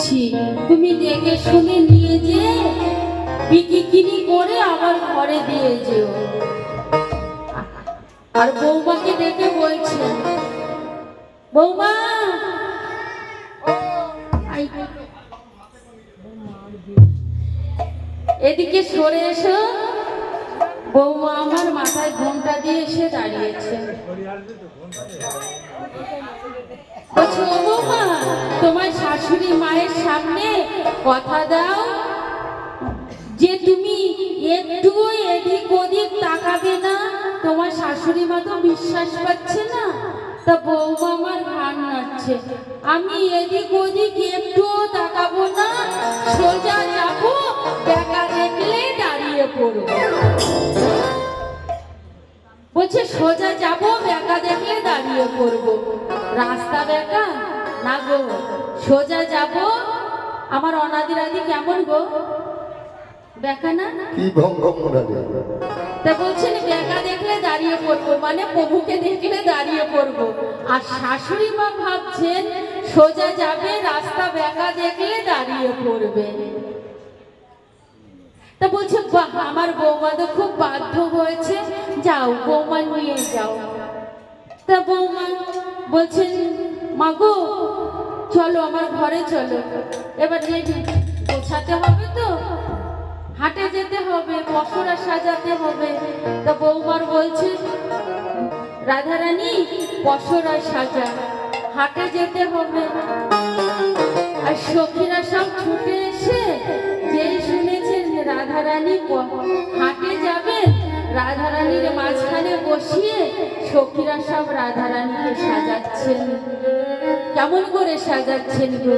ছি, তুমি দেখে শুনে নিয়ে যে বিক্রি করে আবার ঘরে দিয়ে যেও। আর বৌমাকে ডেকে বলছে বৌমা এদিকে সরে এসো। বৌমা আমার মাথায় ঘোমটা দিয়ে এসে দাঁড়িয়েছে। তোমার শাশুড়ি মায়ের সামনে কথা দাও, যে তুমি একটু এদিক ওদিক তাকাবে না। তোমার শাশুড়ি মা তো বিশ্বাস পাচ্ছে না। তা বৌমা আমার ঘান নাচ্ছে আমি এদিক ওদিক একটুও তাকাবো না, সোজা যাব দেখা দেখলে দাঁড়িয়ে পড়ব। বলছে সোজা যাব বেকা দেখলে দাঁড়িয়ে পড়ব। রাস্তা বেকা না গো সোজা যাব। আমার অনাদির আদি কেমন গো? বেকা না? কি তা বলছেন বেকা দেখলে দাঁড়িয়ে পড়ব মানে প্রভুকে দেখলে দাঁড়িয়ে পড়ব। আর শাশুড়ি মা ভাবছেন সোজা যাবে রাস্তা বেকা দেখলে দাঁড়িয়ে পড়বে। তা বলছে আমার বৌমা তো খুব বাধ্য হয়েছে। যাও, বৌমা নিয়ে যাও। তা বৌমা বলছেন মাগো চলো আমার ঘরে চলো। এবার রেডি গোছাতে হবে তো? হাটে যেতে হবে পশুরা সাজাতে হবে। তা বৌমার বলছে, রাধারানী পশুরা সাজা, হাটে যেতে হবে। আর সখীরা সব ছুটে এসে শুনেছেন রাধারানী রানী হাটে যাবেন? রাধারানীর মাঝখানে বসিয়ে সখীরা সব রাধারানীকে সাজাচ্ছেন। কেমন করে সাজাচ্ছেন গো?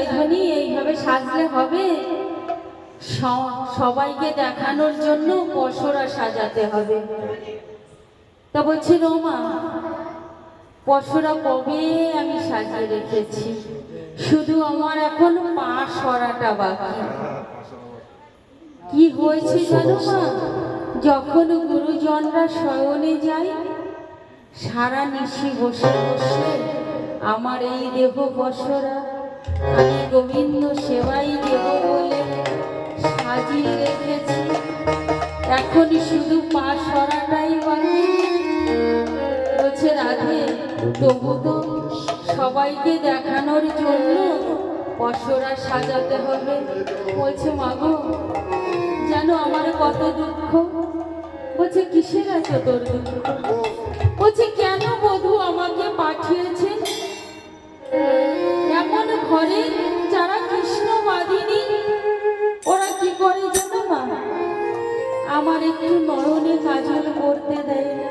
রাজধানী এইভাবে সাজলে হবে? সবাইকে দেখানোর জন্য পশরা সাজাতে হবে। তা বলছে, রোমা, পশরা কবে আমি সাজিয়ে রেখেছি? শুধু আমার এখন পা সরাটা বাকি। কি হয়েছে জানো মা? যখন গুরুজনরা শয়নে যায়, সারা নিশি বসে বসে আমার এই দেহ বসরা আমি গোবিন্দ সেবাই দেব বলে সাজিয়ে রেখেছি। এখনই শুধু পা সরাটাই বাকি। বলছে রাধে, তবু তো সবাইকে দেখানোর জন্য পশরা সাজাতে হবে। বলছে মাগো জানো আমার কত দুঃখ। বলছে, কিসের আছে তোর দুঃখ? বলছে, কেন বধূ আমাকে পাঠিয়েছে? এমন ঘরে যারা কৃষ্ণবাদিনী, ওরা কি করে জানো আমার একটু নয়নে কাজল করতে দেয় না।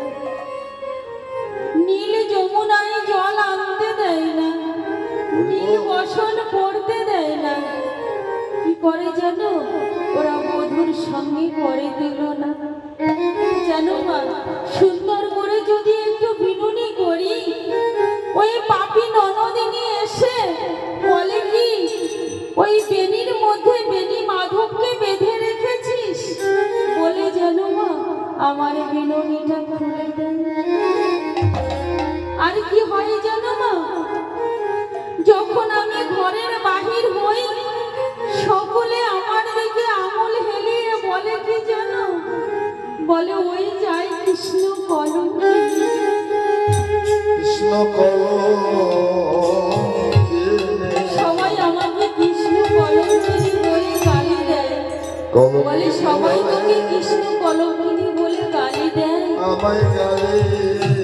নীল যমুনায় জল আনতে দেয় না। নীল বসন পড়তে দেয় না। কি করে জানো? ওরা মধুর সঙ্গে করে দিল না। জানো মা সুন্দর করে যদি একটু বিনুনি বলে ওই যায় কৃষ্ণ কলম কৃষ্ণ সবাই আমাকে কৃষ্ণ কলঙ্কিনী বলে গালি দেয়। বলে সবাই তোকে কৃষ্ণ কলঙ্কিনী বলে গালি দেয়। আমায় গালে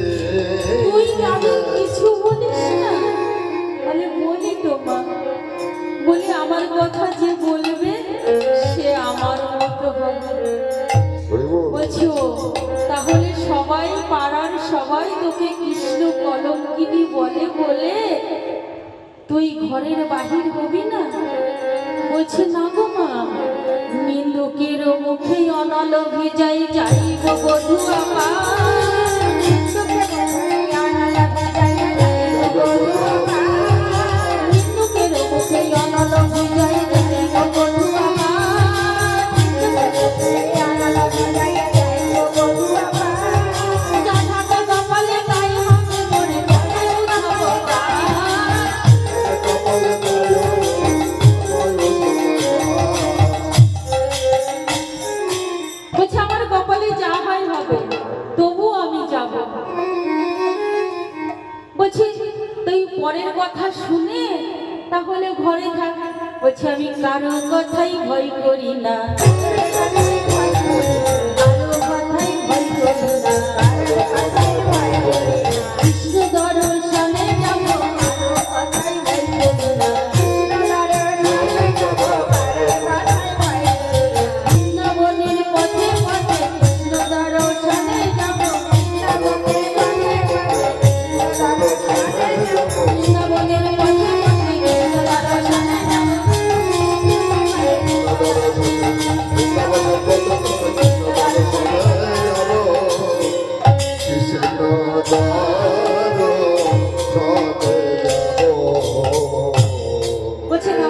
ঘরের বাহির হবি না? বলছে, না গো মা, নিন্দুকের মুখে অনল যাই যাইব বধু মুখে অনল ভেজাই কারও কথাই ভয় করি না। কারও কথাই ভয় করি না।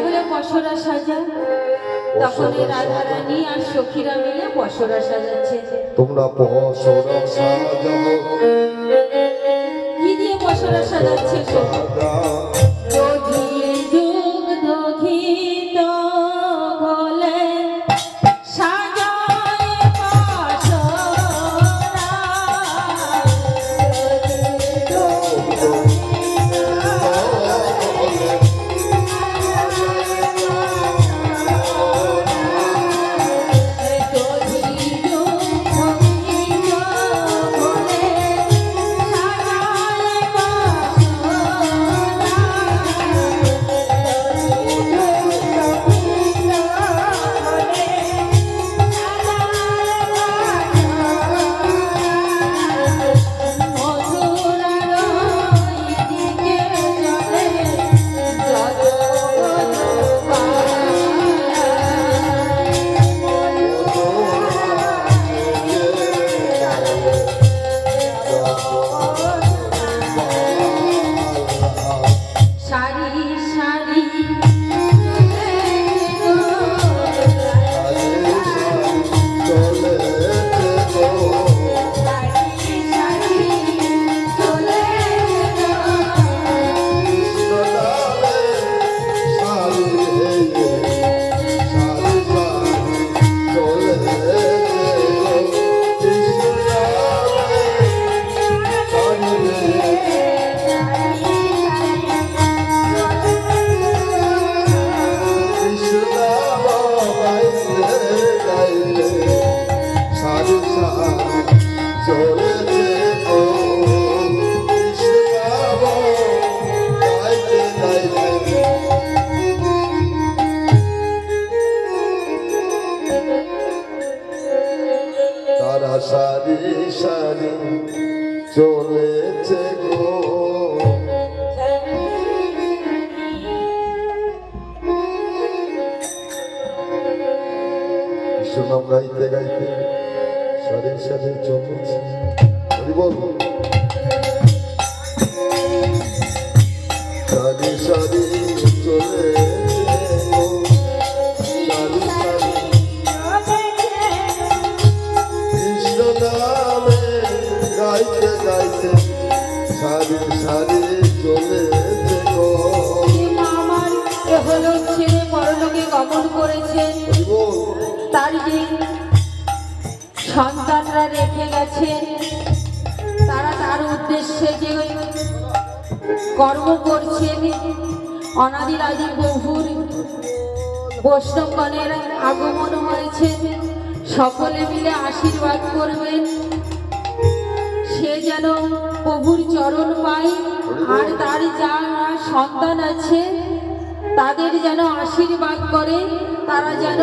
বলছে পশরা বসরা সাজা। তখন রাধা রাধারানী আর সখীরা মিলে বসরা সাজাচ্ছে। তোমরা পশরা সাজাও। কি দিয়ে বসরা সাজাচ্ছে গো? সুনাম গাইতে গাইতে সারি সারি চলেছে হরি বল সারি সারি। চলে নামে গাইতে চলে হলো ছেলে। গমন করেছেন তার যে সন্তানরা রেখে গেছেন তারা তার উদ্দেশ্যে যে কর্ম করছেন অনাদির আদি বহুর বৈষ্ণবগণের আগমন হয়েছে। সকলে মিলে আশীর্বাদ করবেন। সে যেন প্রভুর চরণ পায়, আর তার যারা সন্তান আছে তাদের যেন আশীর্বাদ করে তারা যেন